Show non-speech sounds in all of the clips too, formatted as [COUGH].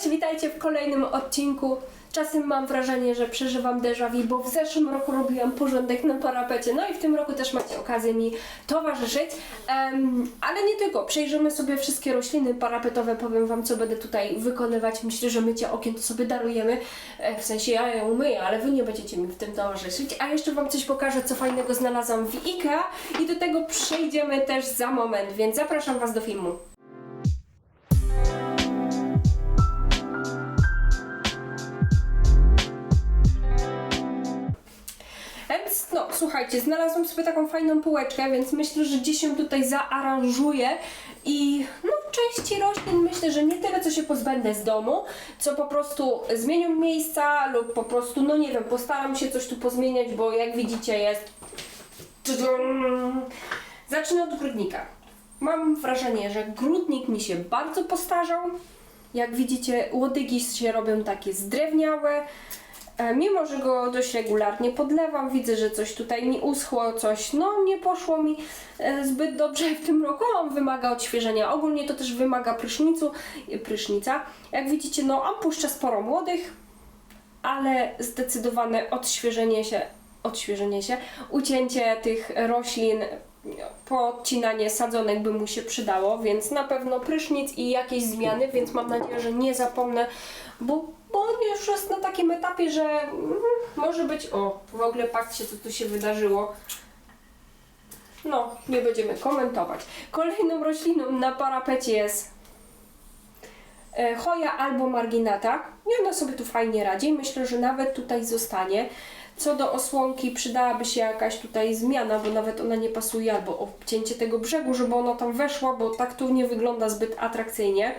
Cześć, witajcie w kolejnym odcinku. Czasem mam wrażenie, że przeżywam déjà vu, bo w zeszłym roku robiłam porządek na parapecie, no i w tym roku też macie okazję mi towarzyszyć. Em, ale nie tylko, przejrzymy sobie wszystkie rośliny parapetowe, powiem Wam, co będę tutaj wykonywać. Myślę, że mycie okien to sobie darujemy, e, w sensie ja je umyję, ale Wy nie będziecie mi w tym towarzyszyć. A jeszcze Wam coś pokażę, co fajnego znalazłam w IKEA i do tego przejdziemy też za moment, więc zapraszam Was do filmu. No, słuchajcie, znalazłam sobie taką fajną półeczkę, więc myślę, że gdzieś ją tutaj zaaranżuję i no, części roślin myślę, że nie tyle co się pozbędę z domu, co po prostu zmienią miejsca lub po prostu, no nie wiem, postaram się coś tu pozmieniać, bo jak widzicie jest... Zacznę od grudnika. Mam wrażenie, że grudnik mi się bardzo postarzał. Jak widzicie, łodygi się robią takie zdrewniałe. E, Mimo, że go dość regularnie podlewam, widzę, że coś tutaj mi uschło, coś no nie poszło mi e, zbyt dobrze w tym roku. On wymaga odświeżenia. Ogólnie to też wymaga prysznicu, e, prysznica. Jak widzicie, no on puszcza sporo młodych, ale zdecydowane odświeżenie się, odświeżenie się, ucięcie tych roślin, podcinanie sadzonek by mu się przydało, więc na pewno prysznic i jakieś zmiany, więc mam nadzieję, że nie zapomnę, bo, bo on już jest na takim etapie, że mm, może być, o, w ogóle patrzcie co tu się wydarzyło. No, nie będziemy komentować. Kolejną rośliną na parapecie jest e, Hoja albo marginata i ona sobie tu fajnie radzi. Myślę, że nawet tutaj zostanie. Co do osłonki przydałaby się jakaś tutaj zmiana, bo nawet ona nie pasuje, albo obcięcie tego brzegu, żeby ona tam weszła, bo tak tu nie wygląda zbyt atrakcyjnie.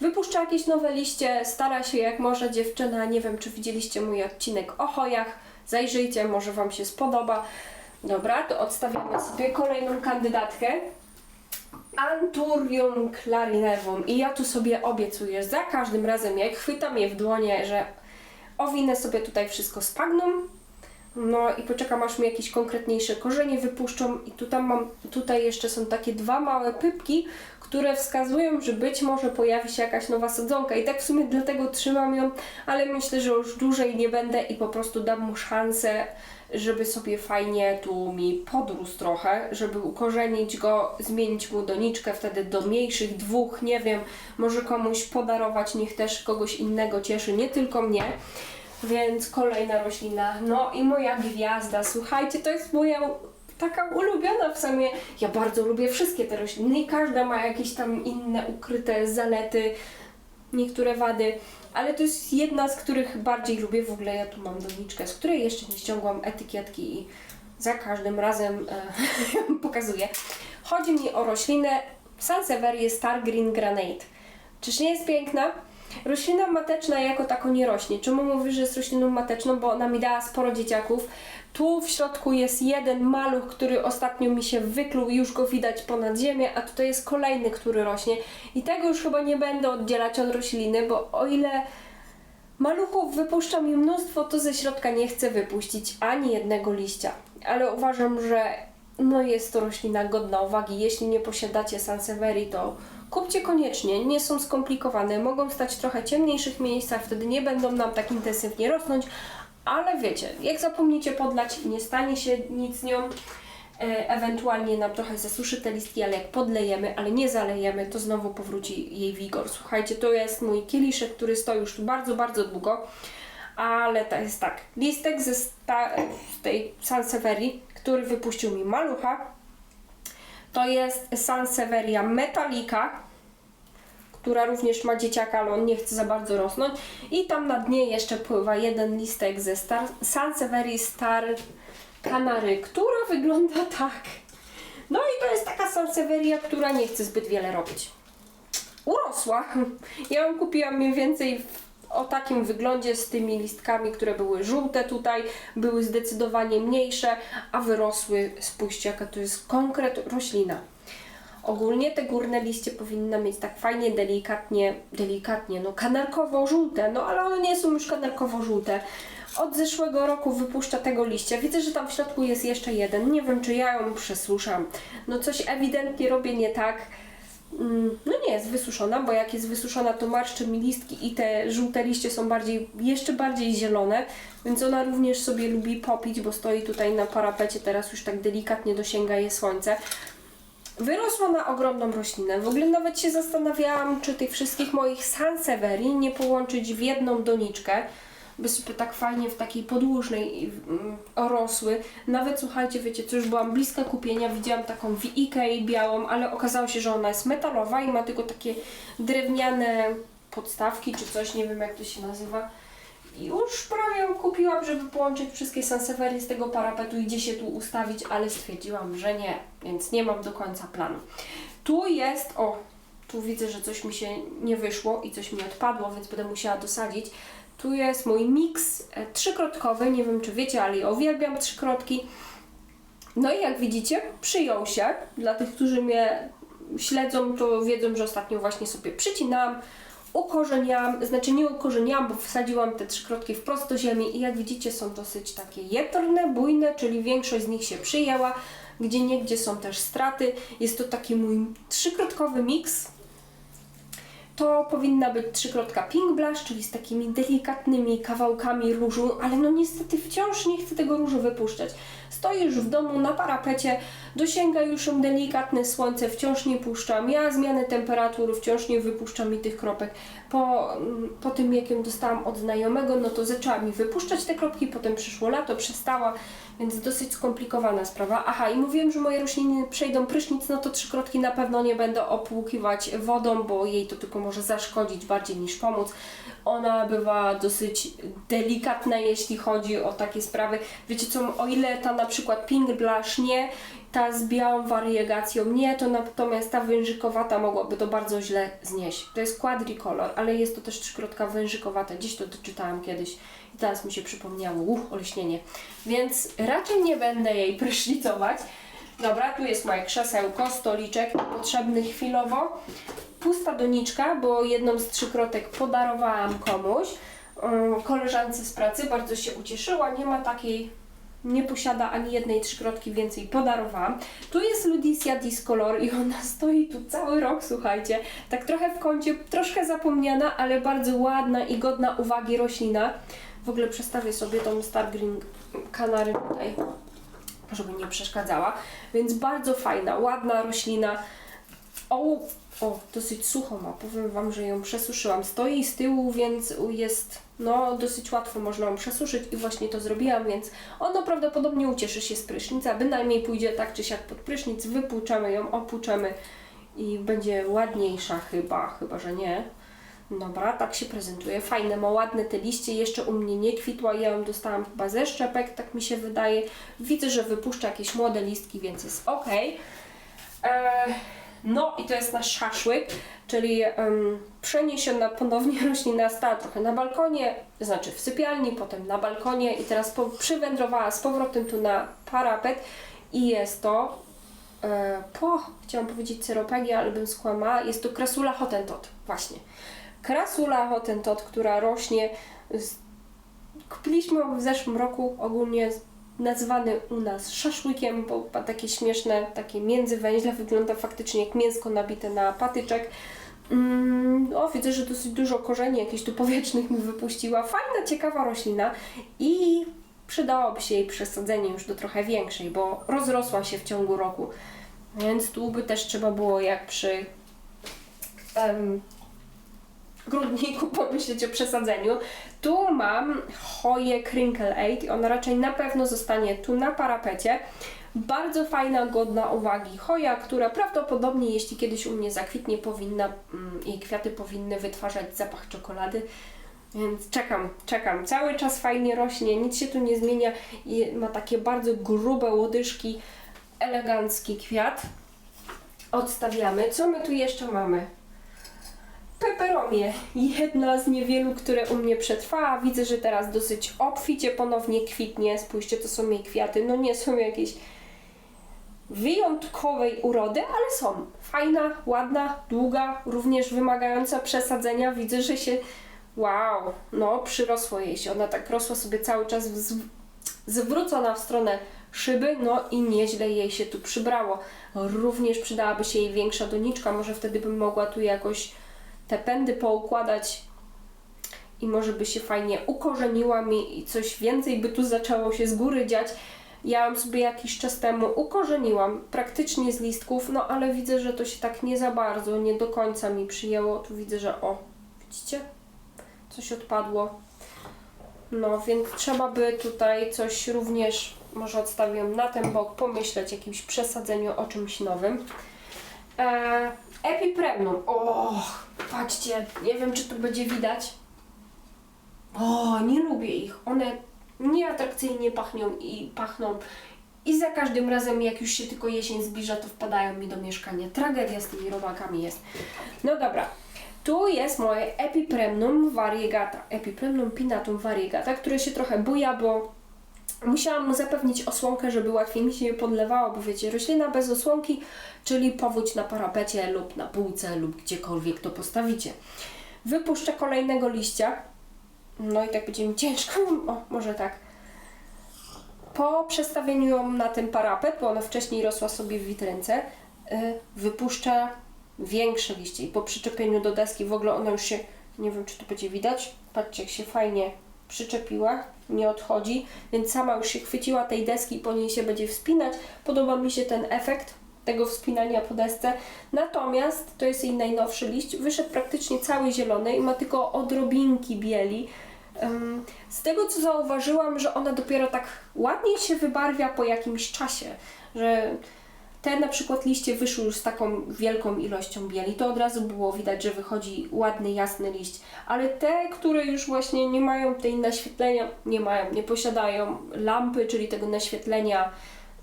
Wypuszcza jakieś nowe liście, stara się jak może dziewczyna, nie wiem czy widzieliście mój odcinek o hojach, zajrzyjcie, może Wam się spodoba. Dobra, to odstawiamy sobie kolejną kandydatkę. Anturium clarinervum i ja tu sobie obiecuję za każdym razem jak chwytam je w dłonie, że owinę sobie tutaj wszystko spagną no i poczekam aż mi jakieś konkretniejsze korzenie wypuszczą. I tutaj mam, tutaj jeszcze są takie dwa małe pypki, które wskazują, że być może pojawi się jakaś nowa sadzonka. I tak w sumie dlatego trzymam ją, ale myślę, że już dłużej nie będę i po prostu dam mu szansę, żeby sobie fajnie tu mi podrósł trochę, żeby ukorzenić go, zmienić mu doniczkę wtedy do mniejszych dwóch, nie wiem, może komuś podarować, niech też kogoś innego cieszy, nie tylko mnie. Więc kolejna roślina. No i moja gwiazda. Słuchajcie, to jest moja taka ulubiona w sumie. Ja bardzo lubię wszystkie te rośliny i każda ma jakieś tam inne ukryte zalety, niektóre wady. Ale to jest jedna z których bardziej lubię. W ogóle ja tu mam doniczkę, z której jeszcze nie ściągłam etykietki i za każdym razem e, [LAUGHS] pokazuję. Chodzi mi o roślinę Sansevieria Star Green Granate. Czyż nie jest piękna? Roślina mateczna jako tako nie rośnie. Czemu mówię, że jest rośliną mateczną? Bo ona mi dała sporo dzieciaków. Tu w środku jest jeden maluch, który ostatnio mi się wykluł i już go widać ponad ziemię, a tutaj jest kolejny, który rośnie. I tego już chyba nie będę oddzielać od rośliny, bo o ile maluchów wypuszcza mi mnóstwo, to ze środka nie chcę wypuścić ani jednego liścia. Ale uważam, że no jest to roślina godna uwagi. Jeśli nie posiadacie Sansevierii, to kupcie koniecznie. Nie są skomplikowane. Mogą stać w trochę ciemniejszych miejscach, wtedy nie będą nam tak intensywnie rosnąć. Ale wiecie, jak zapomnicie podlać, nie stanie się nic z nią. E, ewentualnie nam trochę zasuszy te listki, ale jak podlejemy, ale nie zalejemy, to znowu powróci jej wigor. Słuchajcie, to jest mój kieliszek, który stoi już tu bardzo, bardzo długo. Ale to jest tak, listek ze sta- z tej Sansevierii, który wypuścił mi malucha. To jest Sansevieria Metallica, która również ma dzieciaka, ale on nie chce za bardzo rosnąć. I tam na dnie jeszcze pływa jeden listek ze Star Sansevierii Star Canary, która wygląda tak. No i to jest taka Sansevieria, która nie chce zbyt wiele robić. Urosła. Ja ją kupiłam mniej więcej w o takim wyglądzie z tymi listkami, które były żółte tutaj, były zdecydowanie mniejsze, a wyrosły, spójrzcie jaka to jest konkret roślina. Ogólnie te górne liście powinny mieć tak fajnie, delikatnie, delikatnie, no kanarkowo-żółte, no ale one nie są już kanarkowo-żółte. Od zeszłego roku wypuszcza tego liścia. Widzę, że tam w środku jest jeszcze jeden. Nie wiem, czy ja ją przesuszam. No coś ewidentnie robię nie tak. Mm, No nie jest wysuszona, bo jak jest wysuszona, to marszczy mi listki i te żółte liście są bardziej, jeszcze bardziej zielone, więc ona również sobie lubi popić, bo stoi tutaj na parapecie, teraz już tak delikatnie dosięga je słońce. Wyrosła na ogromną roślinę. W ogóle nawet się zastanawiałam, czy tych wszystkich moich Sansevierii nie połączyć w jedną doniczkę, by sobie tak fajnie w takiej podłużnej mm, rosły. Nawet słuchajcie, wiecie, co już byłam bliska kupienia, widziałam taką w Ikei białą, ale okazało się, że ona jest metalowa i ma tylko takie drewniane podstawki czy coś, nie wiem jak to się nazywa. I już prawie ją kupiłam, żeby połączyć wszystkie Sansevierie z tego parapetu i gdzie się tu ustawić, ale stwierdziłam, że nie, więc nie mam do końca planu. Tu jest, o, tu widzę, że coś mi się nie wyszło i coś mi odpadło, więc będę musiała dosadzić. Tu jest mój miks e, trzykrotkowy, nie wiem czy wiecie, ale ja uwielbiam trzykrotki. No i jak widzicie, przyjął się. Dla tych, którzy mnie śledzą, to wiedzą, że ostatnio właśnie sobie przycinałam, ukorzeniałam, znaczy nie ukorzeniałam, bo wsadziłam te trzykrotki wprost do ziemi i jak widzicie są dosyć takie jędrne, bujne, czyli większość z nich się przyjęła, gdzie niegdzie są też straty. Jest to taki mój trzykrotkowy miks, to powinna być trzykrotka Pink Blush, czyli z takimi delikatnymi kawałkami różu, ale no niestety wciąż nie chcę tego różu wypuszczać. Stoi już w domu na parapecie, dosięga już delikatne słońce, wciąż nie puszczam. Ja zmiany temperatur, wciąż nie wypuszczam mi tych kropek. Po, po tym jak ją dostałam od znajomego, no to zaczęła mi wypuszczać te kropki, potem przyszło lato, przestała, więc dosyć skomplikowana sprawa. Aha, i mówiłem, że moje rośliny przejdą prysznic, no to trzykrotki na pewno nie będę opłukiwać wodą, bo jej to tylko może zaszkodzić bardziej niż pomóc. Ona bywa dosyć delikatna, jeśli chodzi o takie sprawy. Wiecie co, o ile ta na przykład Pink Blush nie, ta z białą wariegacją nie, to natomiast ta wężykowata mogłaby to bardzo źle znieść. To jest quadricolor, ale jest to też trzykrotka wężykowata. Gdzieś to doczytałam kiedyś i teraz mi się przypomniało, uch, oleśnienie. Więc raczej nie będę jej prysznicować. Dobra, tu jest moje krzesełko, stoliczek potrzebny chwilowo. Pusta doniczka, bo jedną z trzykrotek podarowałam komuś, koleżance z pracy, bardzo się ucieszyła, nie ma takiej, nie posiada ani jednej trzykrotki więcej, podarowałam. Tu jest Ludicia Discolor i ona [LAUGHS] stoi tu cały rok, słuchajcie, tak trochę w kącie, troszkę zapomniana, ale bardzo ładna i godna uwagi roślina. W ogóle przestawię sobie tą Stargreen Kanary tutaj żeby nie przeszkadzała. Więc bardzo fajna, ładna roślina. O, o, dosyć sucho ma. Powiem Wam, że ją przesuszyłam. Stoi z tyłu, więc jest, no, dosyć łatwo można ją przesuszyć i właśnie to zrobiłam, więc ono prawdopodobnie ucieszy się z prysznica. Bynajmniej pójdzie tak czy siak pod prysznic, wypłuczemy ją, opłuczemy i będzie ładniejsza chyba, chyba że nie. Dobra, tak się prezentuje. Fajne, ma ładne te liście. Jeszcze u mnie nie kwitła. Ja ją dostałam chyba ze szczepek, tak mi się wydaje. Widzę, że wypuszcza jakieś młode listki, więc jest ok. Eee, no i to jest nasz szaszłyk, czyli em, przeniesiona ponownie [LAUGHS] roślina stała trochę na balkonie, znaczy w sypialni, potem na balkonie i teraz po, przywędrowała z powrotem tu na parapet i jest to e, po, chciałam powiedzieć ceropegia, ale bym skłamała, jest to krasula hotentot, właśnie. Krasula hotentot, która rośnie, z, kupiliśmy w zeszłym roku, ogólnie nazwany u nas szaszłykiem, bo ma takie śmieszne, takie międzywęźle, wygląda faktycznie jak mięsko nabite na patyczek. Mm, o, widzę, że dosyć dużo korzeni jakichś tu powietrznych mi wypuściła. Fajna, ciekawa roślina i przydałoby się jej przesadzenie już do trochę większej, bo rozrosła się w ciągu roku. Więc tu by też trzeba było jak przy em, grudniku pomyśleć o przesadzeniu. Tu mam choję Crinkle Aid i ona raczej na pewno zostanie tu na parapecie. Bardzo fajna, godna uwagi choja, która prawdopodobnie, jeśli kiedyś u mnie zakwitnie, powinna, mm, jej kwiaty powinny wytwarzać zapach czekolady. Więc czekam, czekam. Cały czas fajnie rośnie, nic się tu nie zmienia i ma takie bardzo grube łodyżki, elegancki kwiat. Odstawiamy. Co my tu jeszcze mamy? Peperomie, jedna z niewielu, które u mnie przetrwała. Widzę, że teraz dosyć obficie ponownie kwitnie. Spójrzcie, to są jej kwiaty. No nie są jakieś wyjątkowej urody, ale są. Fajna, ładna, długa, również wymagająca przesadzenia. Widzę, że się wow, no przyrosło jej się. Ona tak rosła sobie cały czas z, zwrócona w stronę szyby, no i nieźle jej się tu przybrało. Również przydałaby się jej większa doniczka, może wtedy bym mogła tu jakoś te pędy poukładać i może by się fajnie ukorzeniła mi i coś więcej by tu zaczęło się z góry dziać. Ja ją sobie jakiś czas temu ukorzeniłam praktycznie z listków, no ale widzę, że to się tak nie za bardzo, nie do końca mi przyjęło. Tu widzę, że o, widzicie? Coś odpadło. No, więc trzeba by tutaj coś również, może odstawię na ten bok, pomyśleć o jakimś przesadzeniu, o czymś nowym. Eee, Epipremnum. O, patrzcie, nie wiem czy tu będzie widać. O, nie lubię ich. One nieatrakcyjnie pachną i pachną. I za każdym razem, jak już się tylko jesień zbliża, to wpadają mi do mieszkania. Tragedia z tymi robakami jest. No dobra. Tu jest moje Epipremnum variegata. Epipremnum pinnatum variegata, które się trochę buja, bo musiałam mu zapewnić osłonkę, żeby łatwiej mi się je podlewało, bo wiecie, roślina bez osłonki, czyli powódź na parapecie lub na półce lub gdziekolwiek to postawicie. Wypuszczę kolejnego liścia. No i tak będzie mi ciężko. [LAUGHS] O, może tak. Po przestawieniu ją na ten parapet, bo ona wcześniej rosła sobie w witrynce, yy, wypuszczę większe liście i po przyczepieniu do deski w ogóle ona już się, nie wiem czy to będzie widać, patrzcie jak się fajnie przyczepiła, nie odchodzi, więc sama już się chwyciła tej deski i po niej się będzie wspinać. Podoba mi się ten efekt tego wspinania po desce. Natomiast to jest jej najnowszy liść, wyszedł praktycznie cały zielony i ma tylko odrobinki bieli. Z tego co zauważyłam, że ona dopiero tak ładniej się wybarwia po jakimś czasie, że te na przykład liście wyszły już z taką wielką ilością bieli, to od razu było widać, że wychodzi ładny, jasny liść, ale te, które już właśnie nie mają tej naświetlenia, nie mają, nie posiadają lampy, czyli tego naświetlenia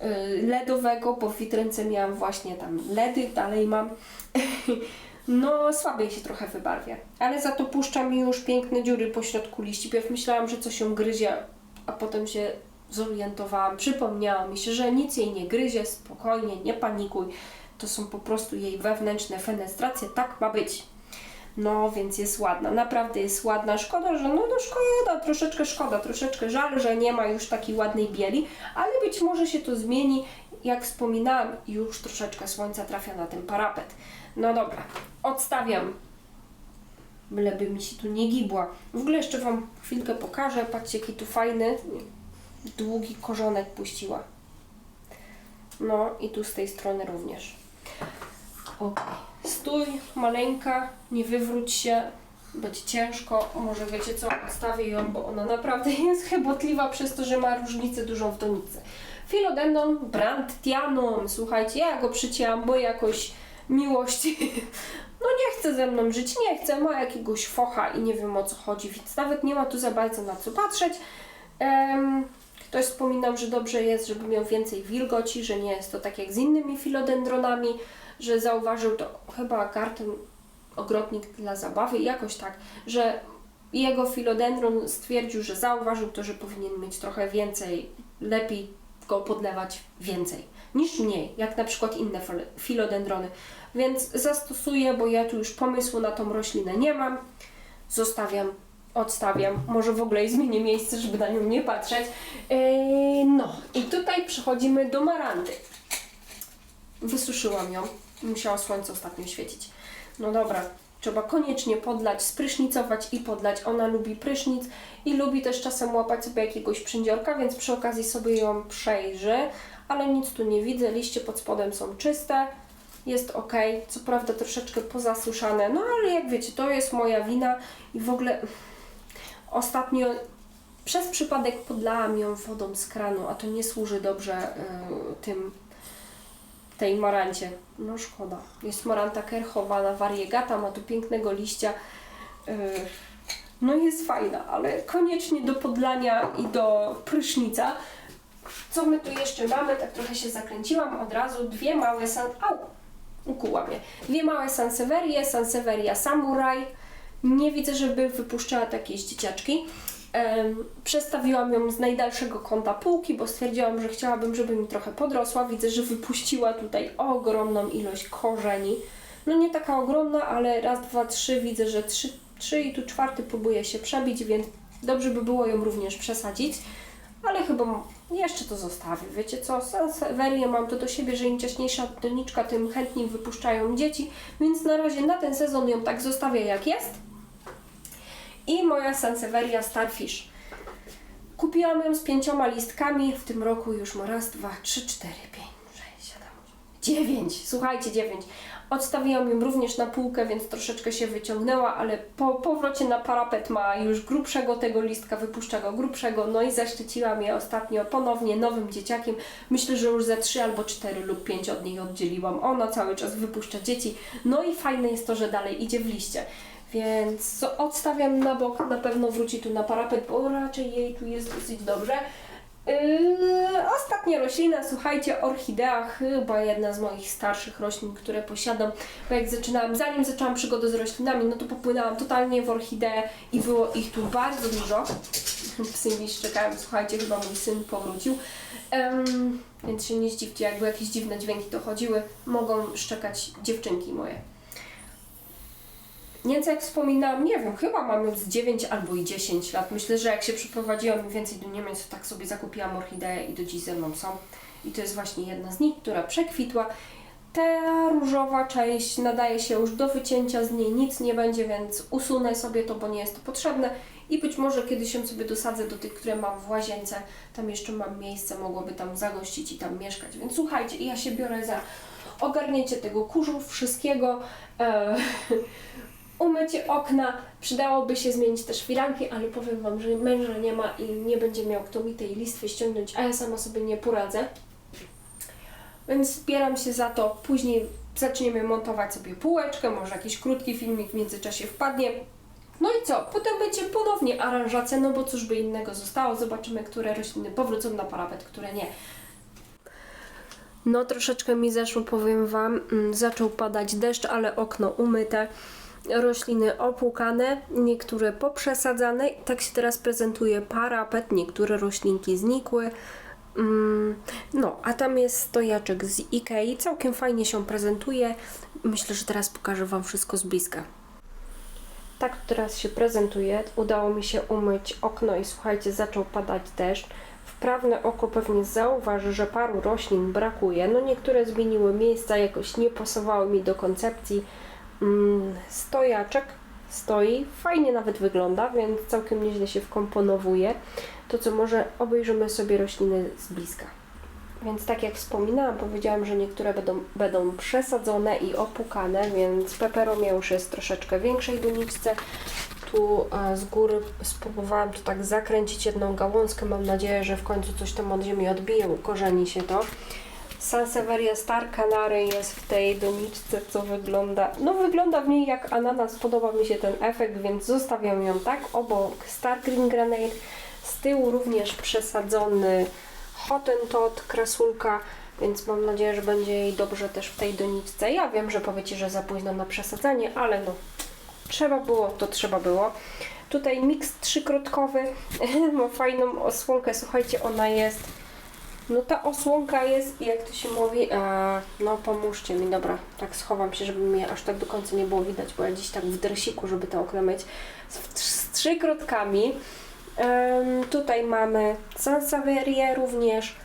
y, LEDowego, bo w witrynce miałam właśnie tam LEDy, dalej mam. [LAUGHS] No, słabiej się trochę wybarwia, ale za to puszcza mi już piękne dziury po środku liści. Pierw myślałam, że coś ją gryzie, a potem się zorientowałam, przypomniało mi się, że nic jej nie gryzie, spokojnie, nie panikuj. To są po prostu jej wewnętrzne fenestracje, tak ma być. No, więc jest ładna, naprawdę jest ładna. Szkoda, że no, no szkoda, troszeczkę szkoda, troszeczkę żal, że nie ma już takiej ładnej bieli, ale być może się to zmieni. Jak wspominałam, już troszeczkę słońca trafia na ten parapet. No dobra, odstawiam. Byleby mi się tu nie gibła. W ogóle jeszcze Wam chwilkę pokażę. Patrzcie, jaki tu fajny, długi korzonek puściła. No i tu z tej strony również. Ok. Stój, maleńka, nie wywróć się, będzie ciężko. Może wiecie co, odstawię ją, bo ona naprawdę [LAUGHS] jest chybotliwa przez to, że ma różnicę dużą w donicy. Philodendron brandtianum. Słuchajcie, ja go przycięłam, bo jakoś miłości. [LAUGHS] No nie chce ze mną żyć, nie chce, ma jakiegoś focha i nie wiem o co chodzi, więc nawet nie ma tu za bardzo na co patrzeć. Em, Ktoś wspominał, że dobrze jest, żeby miał więcej wilgoci, że nie jest to tak jak z innymi filodendronami, że zauważył to chyba Garten ogrodnik dla zabawy, jakoś tak, że jego filodendron stwierdził, że zauważył to, że powinien mieć trochę więcej, lepiej go podlewać więcej niż mniej, jak na przykład inne fil- filodendrony. Więc zastosuję, bo ja tu już pomysłu na tą roślinę nie mam. Zostawiam, odstawiam. Może w ogóle zmienię miejsce, żeby na nią nie patrzeć. Yy, no i tutaj przechodzimy do marandy. Wysuszyłam ją. Musiało słońce ostatnio świecić. No dobra, trzeba koniecznie podlać, sprysznicować i podlać. Ona lubi prysznic i lubi też czasem łapać sobie jakiegoś przędziorka, więc przy okazji sobie ją przejrzę. Ale nic tu nie widzę, liście pod spodem są czyste. Jest ok, co prawda troszeczkę pozasuszane, no ale jak wiecie, to jest moja wina i w ogóle ostatnio przez przypadek podlałam ją wodą z kranu, a to nie służy dobrze y, tym tej marancie. No szkoda. Jest maranta kerchowana, variegata, ma tu pięknego liścia. Yy, No jest fajna, ale koniecznie do podlania i do prysznica. Co my tu jeszcze mamy? Tak trochę się zakręciłam od razu. Dwie małe san... Au! Ukuła. Dwie małe Sansevierie, Sansevieria Samurai. Nie widzę, żeby wypuszczała jakieś dzieciaczki. Przestawiłam ją z najdalszego kąta półki, bo stwierdziłam, że chciałabym, żeby mi trochę podrosła. Widzę, że wypuściła tutaj ogromną ilość korzeni. No nie taka ogromna, ale raz, dwa, trzy. Widzę, że trzy, trzy i tu czwarty próbuje się przebić, więc dobrze by było ją również przesadzić. ale chyba jeszcze to zostawię. Wiecie co, Sanseverię mam to do siebie, że im ciaśniejsza doniczka, tym chętniej wypuszczają dzieci, więc na razie na ten sezon ją tak zostawię jak jest. I moja Sansevieria Starfish. Kupiłam ją z pięcioma listkami, w tym roku już ma raz, dwa, trzy, cztery, pięć, sześć, siedem, dziewięć. Słuchajcie, dziewięć. Odstawiłam ją również na półkę, więc troszeczkę się wyciągnęła, ale po powrocie na parapet ma już grubszego tego listka, wypuszcza go grubszego, no i zaszczyciłam je ostatnio ponownie nowym dzieciakiem. Myślę, że już ze trzy albo cztery lub pięć od niej oddzieliłam. Ona cały czas wypuszcza dzieci, no i fajne jest to, że dalej idzie w liście. Więc odstawiam na bok, na pewno wróci tu na parapet, bo raczej jej tu jest dosyć dobrze. Yy, ostatnia roślina, słuchajcie, orchidea, chyba jedna z moich starszych roślin, które posiadam, bo jak zaczynałam, zanim zaczęłam przygodę z roślinami, no to popłynęłam totalnie w orchideę i było ich tu bardzo dużo. Psy mi szczekają, słuchajcie, chyba mój syn powrócił. Em, więc się nie zdziwcie, jakby jakieś dziwne dźwięki dochodziły, mogą szczekać dziewczynki moje. Niemcy, jak wspominałam, nie wiem, chyba mam już z 9 albo i 10 lat. Myślę, że jak się przeprowadziłam mniej więcej do Niemiec, to tak sobie zakupiłam orchideę i do dziś ze mną są. I to jest właśnie jedna z nich, która przekwitła. Ta różowa część nadaje się już do wycięcia, z niej nic nie będzie, więc usunę sobie to, bo nie jest to potrzebne. I być może kiedyś ją sobie dosadzę do tych, które mam w łazience. Tam jeszcze mam miejsce, mogłoby tam zagościć i tam mieszkać. Więc słuchajcie, ja się biorę za ogarnięcie tego kurzu, wszystkiego. E, [LAUGHS] umycie okna, przydałoby się zmienić też firanki, ale powiem Wam, że męża nie ma i nie będzie miał kto mi tej listwy ściągnąć, a ja sama sobie nie poradzę. Więc zbieram się za to, później zaczniemy montować sobie półeczkę, może jakiś krótki filmik w międzyczasie wpadnie. No i co? Potem będzie ponownie aranżacja, no bo cóż by innego zostało. Zobaczymy, które rośliny powrócą na parapet, które nie. No troszeczkę mi zeszło, powiem Wam, mm, zaczął padać deszcz, ale okno umyte, rośliny opłukane, niektóre poprzesadzane. Tak się teraz prezentuje parapet, niektóre roślinki znikły. Mm, No, a tam jest stojaczek z Ikei, całkiem fajnie się prezentuje. Myślę, że teraz pokażę Wam wszystko z bliska. Tak teraz się prezentuje. Udało mi się umyć okno i słuchajcie, zaczął padać deszcz. Wprawne oko pewnie zauważy, że paru roślin brakuje. No niektóre zmieniły miejsca, jakoś nie pasowały mi do koncepcji. Mm, stojaczek stoi, fajnie nawet wygląda, więc całkiem nieźle się wkomponowuje. To co może obejrzymy sobie rośliny z bliska. Więc tak jak wspominałam, powiedziałam, że niektóre będą, będą przesadzone i opłukane, więc peperomia już jest troszeczkę większej doniczce. Tu e, z góry spróbowałam tu tak zakręcić jedną gałązkę. Mam nadzieję, że w końcu coś tam od ziemi odbije, ukorzeni się to. Sansevieria Star Canary jest w tej doniczce, co wygląda... No wygląda w niej jak ananas, podoba mi się ten efekt, więc zostawiam ją tak. Obok Star Green Granate, z tyłu również przesadzony Hottentot, krasulka, więc mam nadzieję, że będzie jej dobrze też w tej doniczce. Ja wiem, że powiecie, że za późno na przesadzanie, ale no trzeba było, to trzeba było. Tutaj miks trzykrotkowy, [LAUGHS] ma fajną osłonkę, słuchajcie, ona jest no ta osłonka jest, jak to się mówi, e, no pomóżcie mi, dobra, tak schowam się, żeby mnie aż tak do końca nie było widać, bo ja dziś tak w dresiku, żeby te okna z, z trzykrotkami. Em, tutaj mamy Sansaveria również,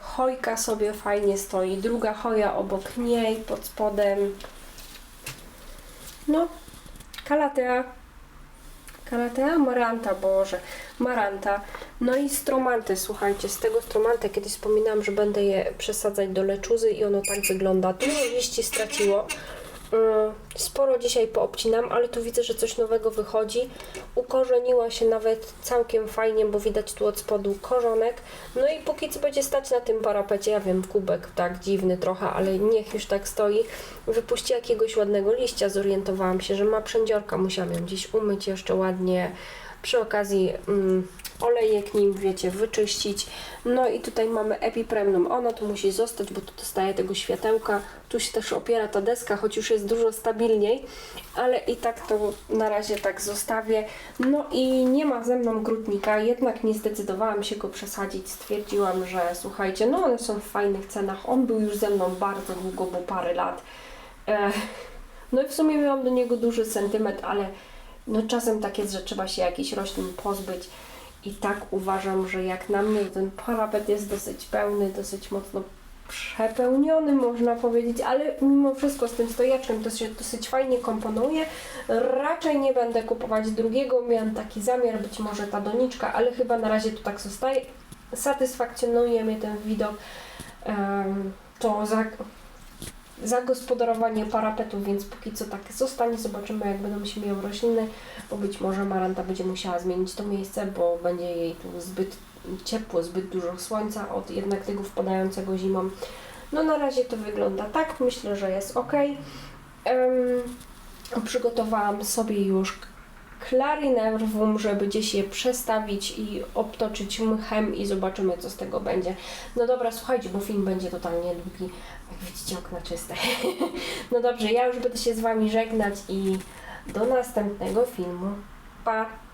chojka sobie fajnie stoi, druga choja obok niej, pod spodem, no, kalatea, Kalatea? Maranta, Boże, Maranta. No i stromanty, słuchajcie, z tego stromanta kiedyś wspominałam, że będę je przesadzać do leczuzy i ono tak wygląda. Dużo liści straciło. Mm, Sporo dzisiaj poobcinam, ale tu widzę, że coś nowego wychodzi. Ukorzeniła się nawet całkiem fajnie, bo widać tu od spodu korzonek. No i póki co będzie stać na tym parapecie, ja wiem, kubek tak dziwny trochę, ale niech już tak stoi. Wypuści jakiegoś ładnego liścia, zorientowałam się, że ma przędziorka, musiałam ją gdzieś umyć jeszcze ładnie. Przy okazji mm, olejek nim, wiecie, wyczyścić. No i tutaj mamy epipremnum. Ono tu musi zostać, bo tu dostaje tego światełka. Tu się też opiera ta deska, choć już jest dużo stabilniej, ale i tak to na razie tak zostawię. No i nie ma ze mną grudnika, jednak nie zdecydowałam się go przesadzić. Stwierdziłam, że słuchajcie, no one są w fajnych cenach. On był już ze mną bardzo długo, bo parę lat. E, no i w sumie miałam do niego duży sentyment, ale no czasem tak jest, że trzeba się jakichś roślin pozbyć I tak uważam, że jak na mnie ten parapet jest dosyć pełny, dosyć mocno przepełniony, można powiedzieć, ale mimo wszystko z tym stojaczkiem to się dosyć fajnie komponuje. Raczej nie będę kupować drugiego, miałam taki zamiar, być może ta doniczka, ale chyba na razie to tak zostaje. Satysfakcjonuje mnie ten widok. Em, to za, zagospodarowanie parapetu, więc póki co tak zostanie. Zobaczymy, jak będą się miały rośliny, bo być może Maranta będzie musiała zmienić to miejsce, bo będzie jej tu zbyt ciepło, zbyt dużo słońca od jednak tego wpadającego zimą. No na razie to wygląda tak, myślę, że jest ok. przygotowałam sobie już klarinerwum, żeby gdzieś je przestawić i obtoczyć mchem i zobaczymy, co z tego będzie. No dobra, słuchajcie, bo film będzie totalnie długi. Jak widzicie, okna czyste. [LAUGHS] no dobrze, ja już będę się z Wami żegnać i do następnego filmu. Pa!